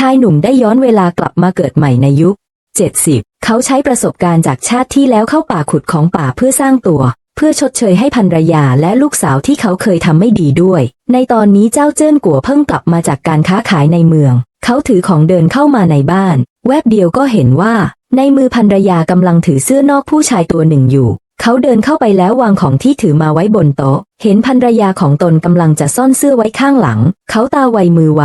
ชายหนุ่มได้ย้อนเวลากลับมาเกิดใหม่ในยุค 70 เขาใช้ประสบการณ์จากชาติที่แล้วเข้าป่าขุดของป่าเพื่อสร้างตัว เพื่อชดเชยให้ภรรยาและลูกสาวที่เขาเคยทำไม่ดีด้วย ในตอนนี้เจ้าเจิ้นกัวเพิ่งกลับมาจากการค้าขายในเมือง เขาถือของเดินเข้ามาในบ้าน แวบเดียวก็เห็นว่า ในมือภรรยากำลังถือเสื้อนอกผู้ชายตัวหนึ่งอยู่เขาเดินเข้าไปแล้ววางของที่ถือมาไว้บนโต๊ะ เห็นภรรยาของตนกำลังจะซ่อนเสื้อไว้ข้างหลัง เขาตาไวมือไว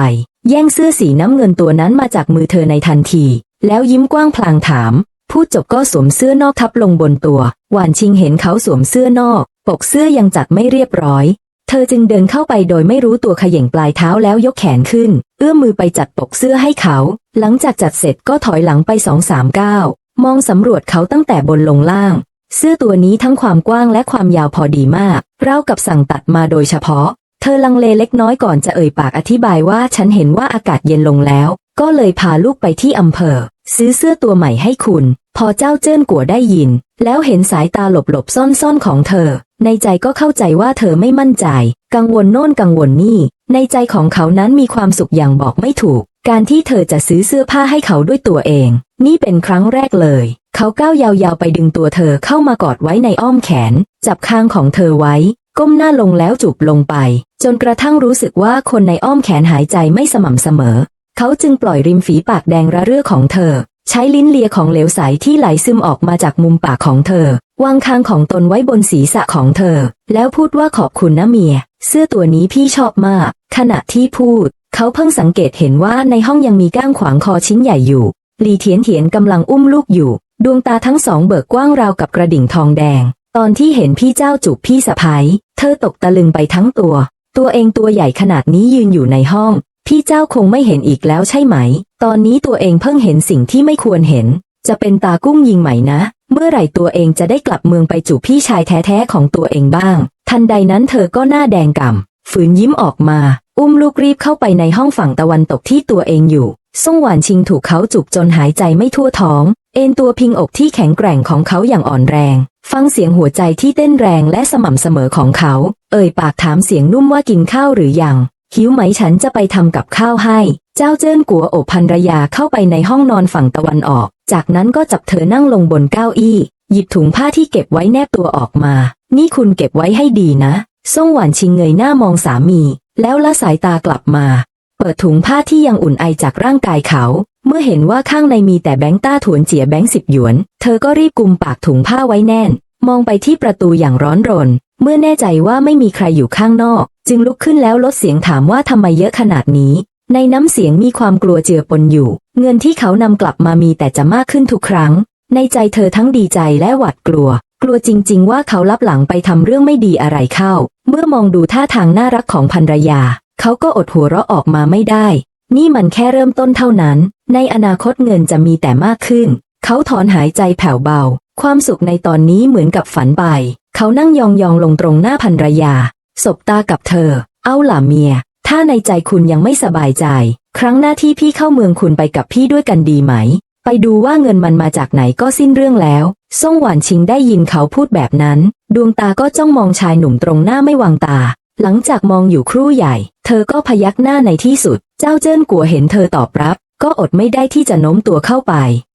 แย่งเสื้อสีน้ำเงินตัวนั้นมาจากมือเธอในทันที แล้วยิ้มกว้างพลางถาม พูดจบก็สวมเสื้อนอกทับลงบนตัว หวานชิงเห็นเขาสวมเสื้อนอก ปกเสื้อยังจัดไม่เรียบร้อย เธอจึงเดินเข้าไปโดยไม่รู้ตัวขย่งปลายเท้าแล้วยกแขนขึ้น เอื้อมมือไปจัดปกเสื้อให้เขา หลังจากจัดเสร็จก็ถอยหลังไปสองสามก้าวมองสำรวจเขาตั้งแต่บนลงล่าง เสื้อตัวนี้ทั้งความกว้างและความยาวพอดีมากเล่ากับสั่งตัดมาโดยเฉพาะ เธอลังเลเล็กน้อยก่อนจะเอ่ยปากอธิบายว่าฉันเห็นว่าอากาศเย็นลงแล้ว ก็เลยพาลูกไปที่อำเภอ ซื้อเสื้อตัวใหม่ให้คุณ พอเจ้าเจิ้นกัวได้ยิน แล้วเห็นสายตาหลบหลบซ่อนซ่อนๆของเธอ ในใจก็เข้าใจว่าเธอไม่มั่นใจ กังวลโน่นกังวลนี่ ในใจของเขานั้นมีความสุขอย่างบอกไม่ถูก การที่เธอจะซื้อเสื้อผ้าให้เขาด้วยตัวเอง นี่เป็นครั้งแรกเลย เขาก้าวยาวๆไปดึงตัวเธอเข้ามากอดไว้ในอ้อมแขน จับคางของเธอไว้ ก้มหน้าลงแล้วจูบลงไป จนกระทั่งรู้สึกว่าคนในอ้อมแขนหายใจไม่สม่ำเสมอ เขาจึงปล่อยริมฝีปากแดงระเรื่อของเธอ ใช้ลิ้นเลียของเหลวใสที่ไหลซึมออกมาจากมุมปากของเธอ วางคางของตนไว้บนศีรษะของเธอ แล้วพูดว่าขอบคุณนะเมีย เสื้อตัวนี้พี่ชอบมาก ขณะที่พูด เขาเพิ่งสังเกตเห็นว่าในห้องยังมีก้างขวางคอชิ้นใหญ่อยู่หลีเทียนเทียนกำลังอุ้มลูกอยู่ ดวงตาทั้งสองเบิกกว้างราวกับกระดิ่งทองแดง ตอนที่เห็นพี่เจ้าจูบพี่สะพ้ยเธอตกตะลึงไปทั้งตัว ตัวเองตัวใหญ่ขนาดนี้ยืนอยู่ในห้อง พี่เจ้าคงไม่เห็นอีกแล้วใช่ไหม ตอนนี้ตัวเองเพิ่งเห็นสิ่งที่ไม่ควรเห็น จะเป็นตากุ้งยิงไหมนะ เมื่อไหร่ตัวเองจะได้กลับเมืองไปจูบพี่ชายแท้ๆของตัวเองบ้าง ทันใดนั้นเธอก็หน้าแดงก่ำฝืนยิ้มออกมา อุ้มลูกรีบเข้าไปในห้องฝั่งตะวันตกที่ตัวเองอยู่ซ่งหวานชิงถูกเขาจุบจนหายใจไม่ทั่วท้อง เอ็นตัวพิงอกที่แข็งแกร่งของเขาอย่างอ่อนแรง ฟังเสียงหัวใจที่เต้นแรงและสม่ำเสมอของเขา เอ่ยปากถามเสียงนุ่มว่ากินข้าวหรือยัง หิวไหมฉันจะไปทำกับข้าวให้ เจ้าเจิ้นกัวโอบภรรยาเข้าไปในห้องนอนฝั่งตะวันออก จากนั้นก็จับเธอนั่งลงบนเก้าอี้ หยิบถุงผ้าที่เก็บไว้แนบตัวออกมา นี่คุณเก็บไว้ให้ดีนะซ่งหวานชิงเงยหน้ามองสามี แล้วละสายตากลับมา เปิดถุงผ้าที่ยังอุ่นไอจากร่างกายเขา เมื่อเห็นว่าข้างในมีแต่แบงค์ต้าถวนเจียแบงค์สิบหยวน เธอก็รีบกุมปากถุงผ้าไว้แน่น มองไปที่ประตูอย่างร้อนรน เมื่อแน่ใจว่าไม่มีใครอยู่ข้างนอก จึงลุกขึ้นแล้วลดเสียงถามว่าทำไมเยอะขนาดนี้ ในน้ำเสียงมีความกลัวเจือปนอยู่ เงินที่เขานำกลับมามีแต่จะมากขึ้นทุกครั้ง ในใจเธอทั้งดีใจและหวาดกลัว กลัวจริง ๆ ว่าเขาลับหลังไปทำเรื่องไม่ดีอะไรเข้า เมื่อมองดูท่าทางน่ารักของภรรยา เขาก็อดหัวเราะออกมาไม่ได้ นี่มันแค่เริ่มต้นเท่านั้น ในอนาคตเงินจะมีแต่มากขึ้น เขาถอนหายใจแผ่วเบา ความสุขในตอนนี้เหมือนกับฝันไป เขานั่งยองๆลงตรงหน้าภรรยา สบตากับเธอ เอาล่ะเมีย ถ้าในใจคุณยังไม่สบายใจ ครั้งหน้าที่พี่เข้าเมืองคุณไปกับพี่ด้วยกันดีไหม ไปดูว่าเงินมันมาจากไหนก็สิ้นเรื่องแล้วซ่งหวานชิงได้ยินเขาพูดแบบนั้น ดวงตาก็จ้องมองชายหนุ่มตรงหน้าไม่วางตา หลังจากมองอยู่ครู่ใหญ่ อก็พยักหน้าในที่สุด เจ้าเจิ้นกัวเห็นเธอตอบรับ ก็อดไม่ได้ที่จะโน้มตัวเข้าไป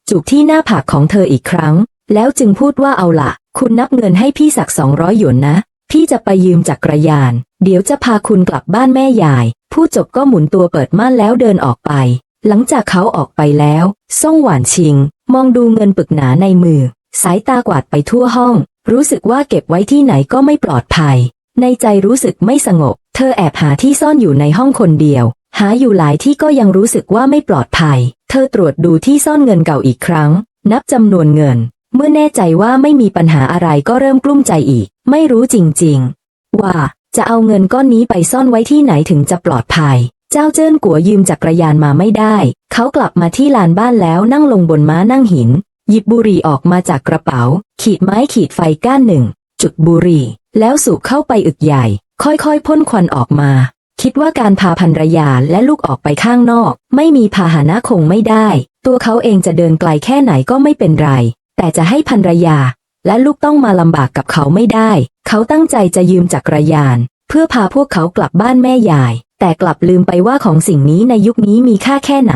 จูบที่หน้าผากของเธออีกครั้ง แล้วจึงพูดว่าเอาล่ะคุณนับเงินให้พี่สักสองร้อยหยวนนะ พี่จะไปยืมจักรยาน เดี๋ยวจะพาคุณกลับบ้านแม่ยาย ผู้จบก็หมุนตัวเปิดม่านแล้วเดินออกไป หลังจากเขาออกไปแล้ว ซ่งหวานชิง มองดูเงินปึกหนาในมือ สายตากวาดไปทั่วห้อง รู้สึกว่าเก็บไว้ที่ไหนก็ไม่ปลอดภัย ในใจรู้สึกไม่สงบ เธอแอบหาที่ซ่อนอยู่ในห้องคนเดียว หาอยู่หลายที่ก็ยังรู้สึกว่าไม่ปลอดภัย เธอตรวจดูที่ซ่อนเงินเก่าอีกครั้ง นับจำนวนเงิน เมื่อแน่ใจว่าไม่มีปัญหาอะไรก็เริ่มกลุ้มใจอีก ไม่รู้จริง ๆ ว่าจะเอาเงินก้อนนี้ไปซ่อนไว้ที่ไหนถึงจะปลอดภัย เจ้าเจิ้นกัวยืมจักรยานมาไม่ได้ เขากลับมาที่ลานบ้านแล้วนั่งลงบนม้านั่งหิน หยิบบุหรี่ออกมาจากกระเป๋า ขีดไม้ขีดไฟก้านหนึ่ง จุดบุหรี่ แล้วสูบเข้าไปอึกใหญ่ ค่อยๆพ่นควันออกมา คิดว่าการพาภรรยาและลูกออกไปข้างนอก ไม่มีพาหนะคงไม่ได้ ตัวเขาเองจะเดินไกลแค่ไหนก็ไม่เป็นไร แต่จะให้ภรรยา และลูกต้องมาลำบากกับเขาไม่ได้ เขาตั้งใจจะยืมจักรยาน เพื่อพาพวกเขากลับบ้านแม่ยาย แต่กลับลืมไปว่าของสิ่งนี้ในยุคนี้มีค่าแค่ไหน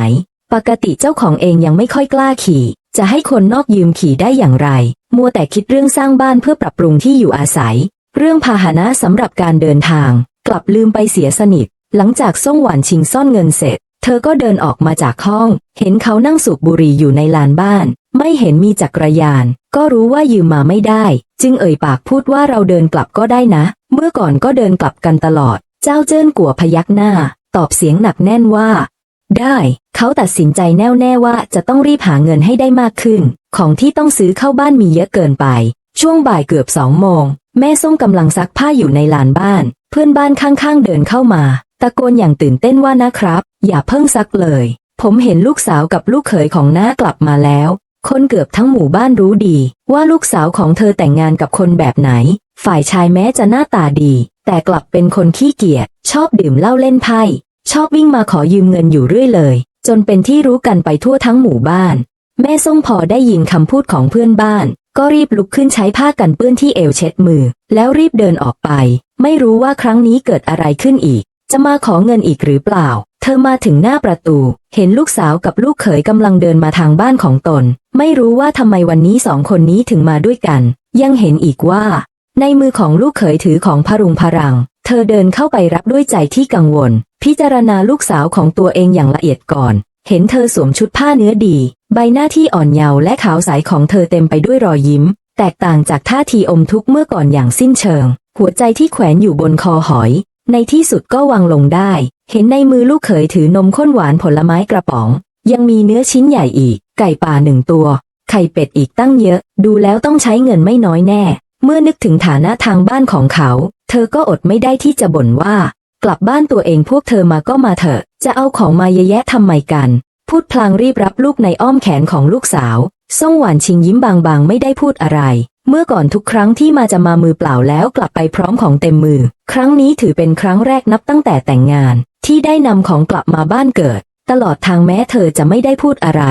ปกติเจ้าของเองยังไม่ค่อยกล้าขี่ จะให้คนนอกยืมขี่ได้อย่างไร มัวแต่คิดเรื่องสร้างบ้านเพื่อปรับปรุงที่อยู่อาศัย เรื่องพาหนะสำหรับการเดินทาง กลับลืมไปเสียสนิท หลังจากส่งหวานชิงซ่อนเงินเสร็จ เธอก็เดินออกมาจากห้อง เห็นเขานั่งสูบบุหรี่อยู่ในลานบ้าน ไม่เห็นมีจักรยาน ก็รู้ว่ายืมมาไม่ได้ จึงเอ่ยปากพูดว่าเราเดินกลับก็ได้นะ เมื่อก่อนก็เดินกลับกันตลอด เจ้าเจิ้นกัวพยักหน้า ตอบเสียงหนักแน่นว่า ได้เขาตัดสินใจแน่วแน่ว่าจะต้องรีบหาเงินให้ได้มากขึ้น ของที่ต้องซื้อเข้าบ้านมีเยอะเกินไป ช่วงบ่ายเกือบสองโมง แม่ส้มกำลังซักผ้าอยู่ในลานบ้าน เพื่อนบ้านข้างๆเดินเข้ามา ตะโกนอย่างตื่นเต้นว่านะครับ อย่าเพิ่งซักเลย ผมเห็นลูกสาวกับลูกเขยของน้ากลับมาแล้ว คนเกือบทั้งหมู่บ้านรู้ดี ว่าลูกสาวของเธอแต่งงานกับคนแบบไหน ฝ่ายชายแม้จะหน้าตาดี แต่กลับเป็นคนขี้เกียจชอบดื่มเหล้าเล่นไพ่ชอบวิ่งมาขอยืมเงินอยู่เรื่อยเลย จนเป็นที่รู้กันไปทั่วทั้งหมู่บ้าน แม่ส้มพอได้ยินคำพูดของเพื่อนบ้าน ก็รีบลุกขึ้นใช้ผ้ากันเปื้อนที่เอวเช็ดมือ แล้วรีบเดินออกไป ไม่รู้ว่าครั้งนี้เกิดอะไรขึ้นอีก จะมาขอเงินอีกหรือเปล่า เธอมาถึงหน้าประตู เห็นลูกสาวกับลูกเขยกำลังเดินมาทางบ้านของตน ไม่รู้ว่าทำไมวันนี้สองคนนี้ถึงมาด้วยกัน ยังเห็นอีกว่า ในมือของลูกเขยถือของพรุงพรัง เธอเดินเข้าไปรับด้วยใจที่กังวล พิจารณาลูกสาวของตัวเองอย่างละเอียดก่อน เห็นเธอสวมชุดผ้าเนื้อดี ใบหน้าที่อ่อนเยาว์และขาวใสของเธอเต็มไปด้วยรอยยิ้ม แตกต่างจากท่าทีอมทุกข์เมื่อก่อนอย่างสิ้นเชิง หัวใจที่แขวนอยู่บนคอหอย ในที่สุดก็วางลงได้ เห็นในมือลูกเขยถือนมข้นหวานผลไม้กระป๋อง ยังมีเนื้อชิ้นใหญ่อีก ไก่ป่าหนึ่งตัว ไข่เป็ดอีกตั้งเยอะ ดูแล้วต้องใช้เงินไม่น้อยแน่ เมื่อนึกถึงฐานะทางบ้านของเขา เธอก็อดไม่ได้ที่จะบ่นว่า กลับบ้านตัวเองพวกเธอมาก็มาเถอะ จะเอาของมาเยอะแยะทำไมกัน พูดพลางรีบรับลูกในอ้อมแขนของลูกสาวส่งหวานชิงยิ้มบางๆ ไม่ได้พูดอะไร เมื่อก่อนทุกครั้งที่มาจะมามือเปล่าแล้วกลับไปพร้อมของเต็มมือ ครั้งนี้ถือเป็นครั้งแรกนับตั้งแต่แต่งงาน ที่ได้นำของกลับมาบ้านเกิด ตลอดทางแม้เธอจะไม่ได้พูดอะไร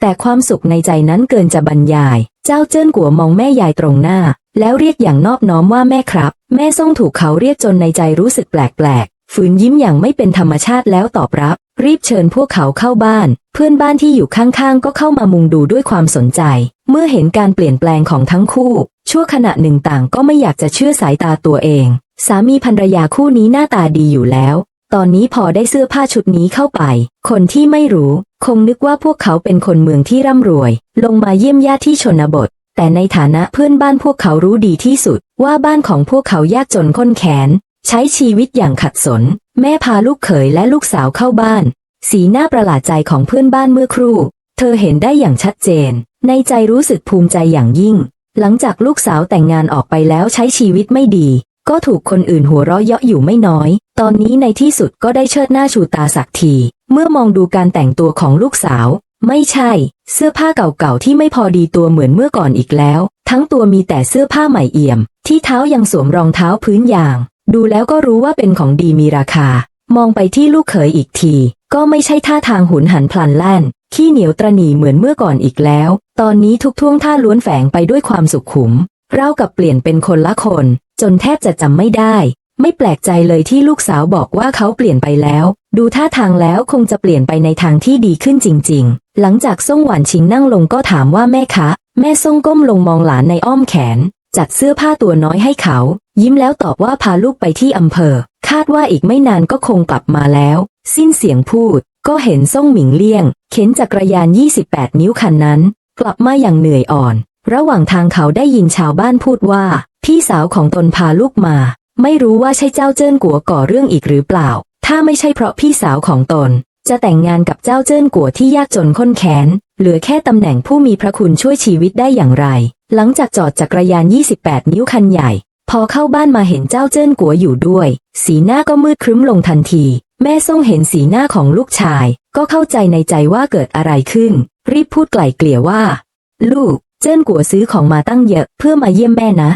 แต่ความสุขในใจนั้นเกินจะบรรยาย เจ้าเจิ้นกัวมองแม่ยายตรงหน้า แล้วเรียกอย่างนอบน้อมว่าแม่ครับ แม่ส่งถูกเขาเรียกจนในใจรู้สึกแปลกๆฝืนยิ้มอย่างไม่เป็นธรรมชาติแล้วตอบรับ รีบเชิญพวกเขาเข้าบ้าน เพื่อนบ้านที่อยู่ข้างๆ ก็เข้ามามุงดูด้วยความสนใจ เมื่อเห็นการเปลี่ยนแปลงของทั้งคู่ ชั่วขณะหนึ่งต่างก็ไม่อยากจะเชื่อสายตาตัวเอง สามีภรรยาคู่นี้หน้าตาดีอยู่แล้ว ตอนนี้พอได้เสื้อผ้าชุดนี้เข้าไป คนที่ไม่รู้ คงนึกว่าพวกเขาเป็นคนเมืองที่ร่ำรวย ลงมาเยี่ยมญาติที่ชนบทแต่ในฐานะเพื่อนบ้านพวกเขารู้ดีที่สุด ว่าบ้านของพวกเขายากจนข้นแค้น ใช้ชีวิตอย่างขัดสน แม่พาลูกเขยและลูกสาวเข้าบ้าน สีหน้าประหลาดใจของเพื่อนบ้านเมื่อครู่ เธอเห็นได้อย่างชัดเจน ในใจรู้สึกภูมิใจอย่างยิ่ง หลังจากลูกสาวแต่งงานออกไปแล้วใช้ชีวิตไม่ดี ก็ถูกคนอื่นหัวเราะเยาะอยู่ไม่น้อย ตอนนี้ในที่สุดก็ได้เชิดหน้าชูตาสักที เมื่อมองดูการแต่งตัวของลูกสาว ไม่ใช่ เสื้อผ้าเก่าๆที่ไม่พอดีตัวเหมือนเมื่อก่อนอีกแล้ว ทั้งตัวมีแต่เสื้อผ้าใหม่เอี่ยม ที่เท้ายังสวมรองเท้าพื้นยาง ดูแล้วก็รู้ว่าเป็นของดีมีราคา มองไปที่ลูกเขยอีกที ก็ไม่ใช่ท่าทางหุนหันพลันแล่น ขี้เหนียวตระหนีเหมือนเมื่อก่อนอีกแล้ว ตอนนี้ทุกท่วงท่าล้วนแฝงไปด้วยความสุขุม เรากับเปลี่ยนเป็นคนละคน จนแทบจะจำไม่ได้ ไม่แปลกใจเลยที่ลูกสาวบอกว่าเขาเปลี่ยนไปแล้ว ดูท่าทางแล้วคงจะเปลี่ยนไปในทางที่ดีขึ้นจริง ๆ หลังจากส่งหวานชิงนั่งลงก็ถามว่าแม่คะ แม่ส่งก้มลงมองหลานในอ้อมแขน จัดเสื้อผ้าตัวน้อยให้เขา ยิ้มแล้วตอบว่าพาลูกไปที่อำเภอ คาดว่าอีกไม่นานก็คงกลับมาแล้ว สิ้นเสียงพูด ก็เห็นส่งหมิงเลี่ยง เข็นจักรยาน 28 นิ้วคันนั้น กลับมาอย่างเหนื่อยอ่อน ระหว่างทางเขาได้ยินชาวบ้านพูดว่า พี่สาวของตนพาลูกมา ไม่รู้ว่าใช่เจ้าเจิ้นกัวก่อเรื่องอีกหรือเปล่า ถ้าไม่ใช่เพราะพี่สาวของตน จะแต่งงานกับเจ้าเจิ้นกัวที่ยากจนข้นแค้นเหลือแค่ตำแหน่งผู้มีพระคุณช่วยชีวิตได้อย่างไร หลังจากจอดจักรยาน 28 นิ้วคันใหญ่ พอเข้าบ้านมาเห็นเจ้าเจิ้นกัวอยู่ด้วย สีหน้าก็มืดครึ้มลงทันที แม่ส่งเห็นสีหน้าของลูกชาย ก็เข้าใจในใจว่าเกิดอะไรขึ้น รีบพูดไกล่เกลี่ยว่า ลูก เจิ้นกัวซื้อของมาตั้งเยอะเพื่อมาเยี่ยมแม่นะ